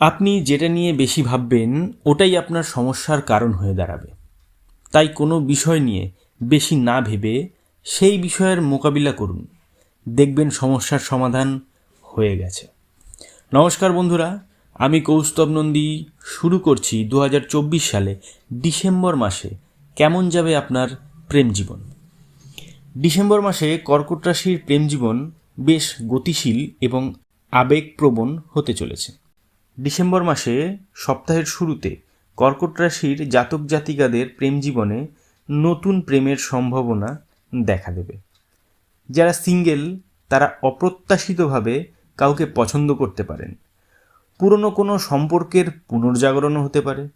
আপনি যেটা নিয়ে বেশি ভাববেন, ওটাই আপনার সমস্যার কারণ হয়ে দাঁড়াবে। তাই কোনো বিষয় নিয়ে বেশি না ভেবে সেই বিষয়ের মোকাবিলা করুন। দেখবেন সমস্যার সমাধান হয়ে গেছে। নমস্কার বন্ধুরা, আমি কৌস্তব নন্দী। শুরু করছি দু হাজার চব্বিশ সালে ডিসেম্বর মাসে কেমন যাবে আপনার প্রেম জীবন? ডিসেম্বর মাসে কর্কট রাশির প্রেম জীবন বেশ গতিশীল এবং আবেগপ্রবণ হতে চলেছে। ডিসেম্বর মাসে সপ্তাহের শুরুতে কর্কট রাশির জাতক জাতিকাদের প্রেম জীবনে নতুন প্রেমের সম্ভাবনা দেখা দেবে। যারা সিঙ্গেল, তারা অপ্রত্যাশিতভাবে কাউকে পছন্দ করতে পারেন। পুরনো কোনো সম্পর্কের পুনর্জাগরণও হতে পারে।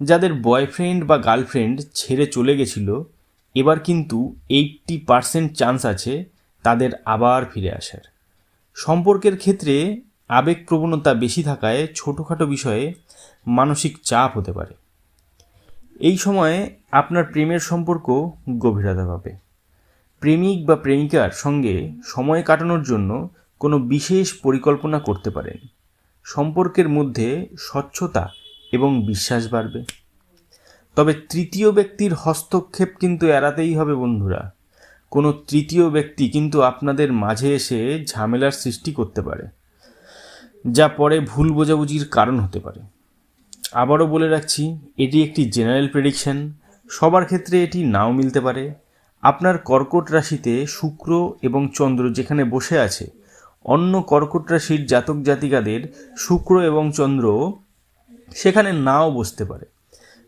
যাদের বয়ফ্রেন্ড বা গার্লফ্রেন্ড ছেড়ে চলে গেছিল, এবার কিন্তু এইট্টি পারসেন্ট চান্স আছে তাদের আবার ফিরে আসার। সম্পর্কের ক্ষেত্রে আবেগপ্রবণতা বেশি থাকায় ছোটোখাটো বিষয়ে মানসিক চাপ হতে পারে। এই সময়ে আপনার প্রেমের সম্পর্ক গভীরতা পাবে। প্রেমিক বা প্রেমিকার সঙ্গে সময় কাটানোর জন্য কোনো বিশেষ পরিকল্পনা করতে পারেন। সম্পর্কের মধ্যে স্বচ্ছতা এবং বিশ্বাস বাড়বে। তবে তৃতীয় ব্যক্তির হস্তক্ষেপ কিন্তু এড়াতেই হবে বন্ধুরা। কোনো তৃতীয় ব্যক্তি কিন্তু আপনাদের মাঝে এসে ঝামেলার সৃষ্টি করতে পারে। যা পরে ভুল বোঝাবুঝির কারণ হতে পারে। আবারও বলে রাখছি, এটি একটি জেনারেল প্রেডিকশন সবার ক্ষেত্রে এটি নাও মিলতে পারে। আপনার কর্কট রাশিতে শুক্র এবং চন্দ্র যেখানে বসে আছে, অন্য কর্কট রাশির জাতক জাতিকাদের শুক্র এবং চন্দ্র সেখানে নাও বসতে পারে।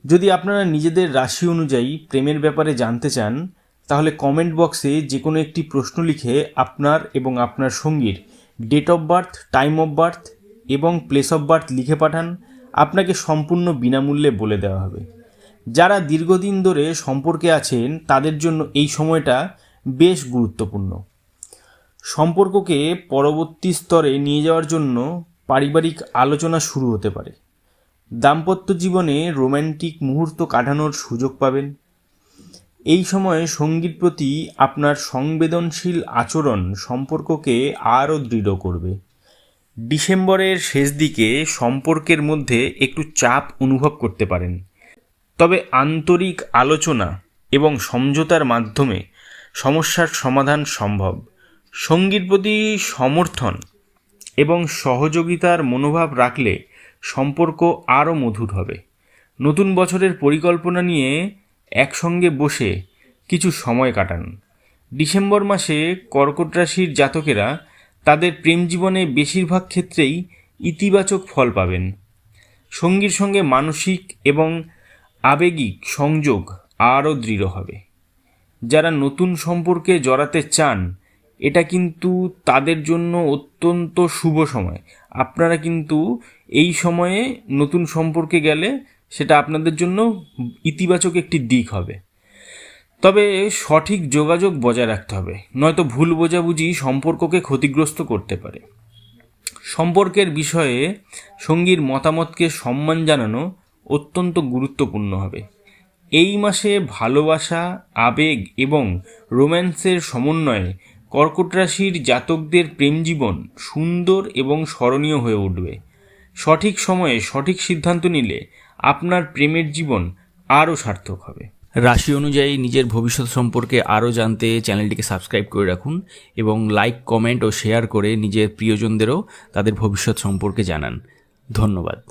যদি আপনারা নিজেদের রাশি অনুযায়ী প্রেমের ব্যাপারে জানতে চান, তাহলে কমেন্ট বক্সে যে কোনো একটি প্রশ্ন লিখে আপনার এবং আপনার সঙ্গীর date of birth time of birth এবং প্লেস অফ বার্থ লিখে পাঠান। আপনাকে সম্পূর্ণ বিনামূল্যে বলে দেওয়া হবে। যারা দীর্ঘদিন ধরে সম্পর্কে আছেন, তাদের জন্য এই সময়টা বেশ গুরুত্বপূর্ণ। সম্পর্ককে পরবর্তী স্তরে নিয়ে যাওয়ার জন্য পারিবারিক আলোচনা শুরু হতে পারে। দাম্পত্য জীবনে রোম্যান্টিক মুহূর্ত কাটানোর সুযোগ পাবেন। এই সময়ে সঙ্গীর প্রতি আপনার সংবেদনশীল আচরণ সম্পর্ককে আরও দৃঢ় করবে। ডিসেম্বরের শেষ দিকে সম্পর্কের মধ্যে একটু চাপ অনুভব করতে পারেন। তবে আন্তরিক আলোচনা এবং সমঝোতার মাধ্যমে সমস্যার সমাধান সম্ভব। সঙ্গীর প্রতি সমর্থন এবং সহযোগিতার মনোভাব রাখলে সম্পর্ক আরও মধুর হবে। নতুন বছরের পরিকল্পনা নিয়ে একসঙ্গে বসে কিছু সময় কাটান। ডিসেম্বর মাসে কর্কট রাশির জাতকেরা তাদের প্রেম জীবনে বেশিরভাগ ক্ষেত্রেই ইতিবাচক ফল পাবেন। সঙ্গীর সঙ্গে মানসিক এবং আবেগিক সংযোগ আরও দৃঢ় হবে। যারা নতুন সম্পর্কে জড়াতে চান, এটা কিন্তু তাদের জন্য অত্যন্ত শুভ সময়। আপনারা কিন্তু এই সময়ে নতুন সম্পর্কে গেলে সেটা আপনাদের জন্য ইতিবাচক একটি দিক হবে। তবে সঠিক যোগাযোগ বজায় রাখতে হবে, নয়তো ভুল বোঝাবুঝি সম্পর্ককে ক্ষতিগ্রস্ত করতে পারে। সম্পর্কের বিষয়ে সঙ্গীর মতামতকে সম্মান জানানো অত্যন্ত গুরুত্বপূর্ণ হবে। এই মাসে ভালোবাসা, আবেগ এবং রোম্যান্সের সমন্বয়ে কর্কট রাশির জাতকদের প্রেম জীবন সুন্দর এবং স্মরণীয় হয়ে উঠবে। সঠিক সময়ে সঠিক সিদ্ধান্ত নিলে আপনার প্রেমের জীবন আরও সার্থক হবে। রাশি অনুযায়ী নিজের ভবিষ্যৎ সম্পর্কে আরও জানতে চ্যানেলটিকে সাবস্ক্রাইব করে রাখুন এবং লাইক, কমেন্ট ও শেয়ার করে নিজের প্রিয়জনদেরও তাদের ভবিষ্যৎ সম্পর্কে জানান। ধন্যবাদ।